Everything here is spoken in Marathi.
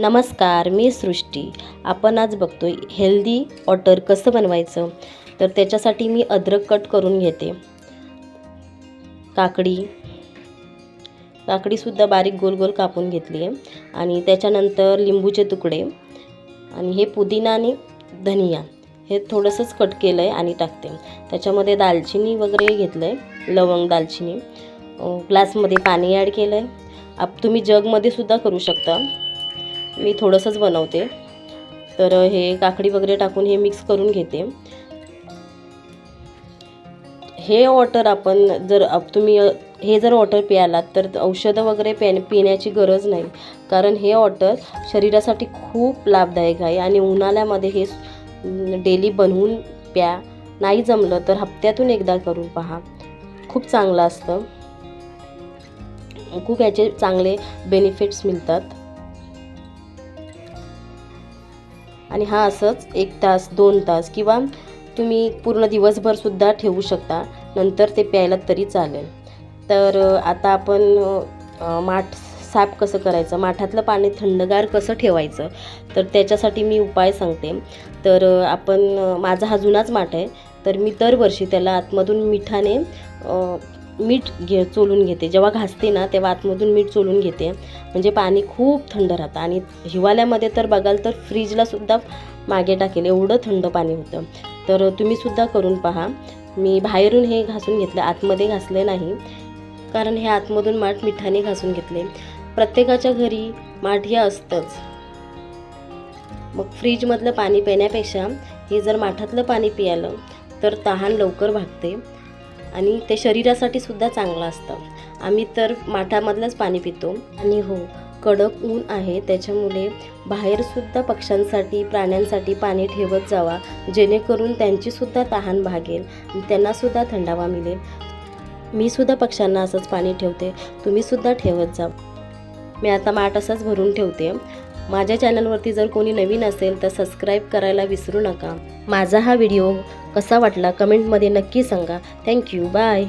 नमस्कार मी सृष्टी. आपण आज बघतोय हेल्दी ऑटर कसं बनवायचं? तर त्याच्यासाठी मी अद्रक कट करून घेते. काकडी. काकडीसुद्धा बारीक गोल गोल कापून घेतली आहे आणि त्याच्यानंतर लिंबूचे तुकडे. आणि हे पुदिना आणि धनिया हे थोडंसंच कट केलं आहे आणि टाकते. त्याच्यामध्ये दालचिनी वगैरे घेतलं आहे लवंग दालचिनी. ग्लासमध्ये पाणी ॲड केलं आहे आप तुम्ही जगमध्ये सुद्धा करू शकता. मी थोडंसंच बनवते. तर हे काकडी वगैरे टाकून हे मिक्स करून घेते. हे वॉटर आपण जर तुम्ही हे जर वॉटर प्यालात तर औषधं वगैरे प्या पिण्याची गरज नाही. कारण हे वॉटर शरीरासाठी खूप लाभदायक आहे आणि उन्हाळ्यामध्ये हे डेली बनवून प्या. नाही जमलं तर हप्त्यातून एकदा करून पहा. खूप चांगलं असतं. खूप याचे चांगले बेनिफिट्स मिळतात. आणि हा असंच एक तास दोन तास किंवा तुम्ही पूर्ण दिवसभरसुद्धा ठेवू शकता. नंतर ते प्यायला तरी चालेल. तर आता आपण माठ साफ कसं करायचं? माठातलं पाणी थंडगार कसं ठेवायचं? तर त्याच्यासाठी मी उपाय सांगते. तर आपण माझा हा जुनाच माठ आहे. तर मी दरवर्षी त्याला आतमधून मिठाने मीठ घे चोलून घेते. जेव्हा घासते ना तेव्हा आतमधून मीठ चोलून घेते. म्हणजे पाणी खूप थंड राहतं. आणि हिवाळ्यामध्ये तर बघाल तर फ्रीजलासुद्धा मागे टाकेल. एवढं थंड पाणी होतं. तर तुम्हीसुद्धा करून पहा. मी बाहेरून हे घासून घेतलं. आतमध्ये घासले नाही. कारण हे आतमधून माठ मिठाने घासून घेतले. प्रत्येकाच्या घरी माठ हे असतंच. मग फ्रीजमधलं पाणी पिण्यापेक्षा हे जर माठातलं पाणी पियालं तर तहान लवकर भागते. आणि ते शरीरासाठी सुद्धा चांगलं असतं. आम्ही तर माठामधलंच पाणी पितो. आणि हो कडक ऊन आहे त्याच्यामुळे बाहेरसुद्धा पक्ष्यांसाठी प्राण्यांसाठी पाणी ठेवत जावा जेणेकरून त्यांचीसुद्धा तहान भागेल त्यांनासुद्धा थंडावा मिळेल. मी सुद्धा पक्ष्यांना असंच पाणी ठेवते. तुम्हीसुद्धा ठेवत जा. मी आता माठ असंच भरून ठेवते. माझ्या चॅनलवरती जर कोणी नवीन असेल तर सबस्क्राईब करायला विसरू नका. माझा हा व्हिडिओ कसा वाटला कमेंटमध्ये नक्की सांगा. Thank you bye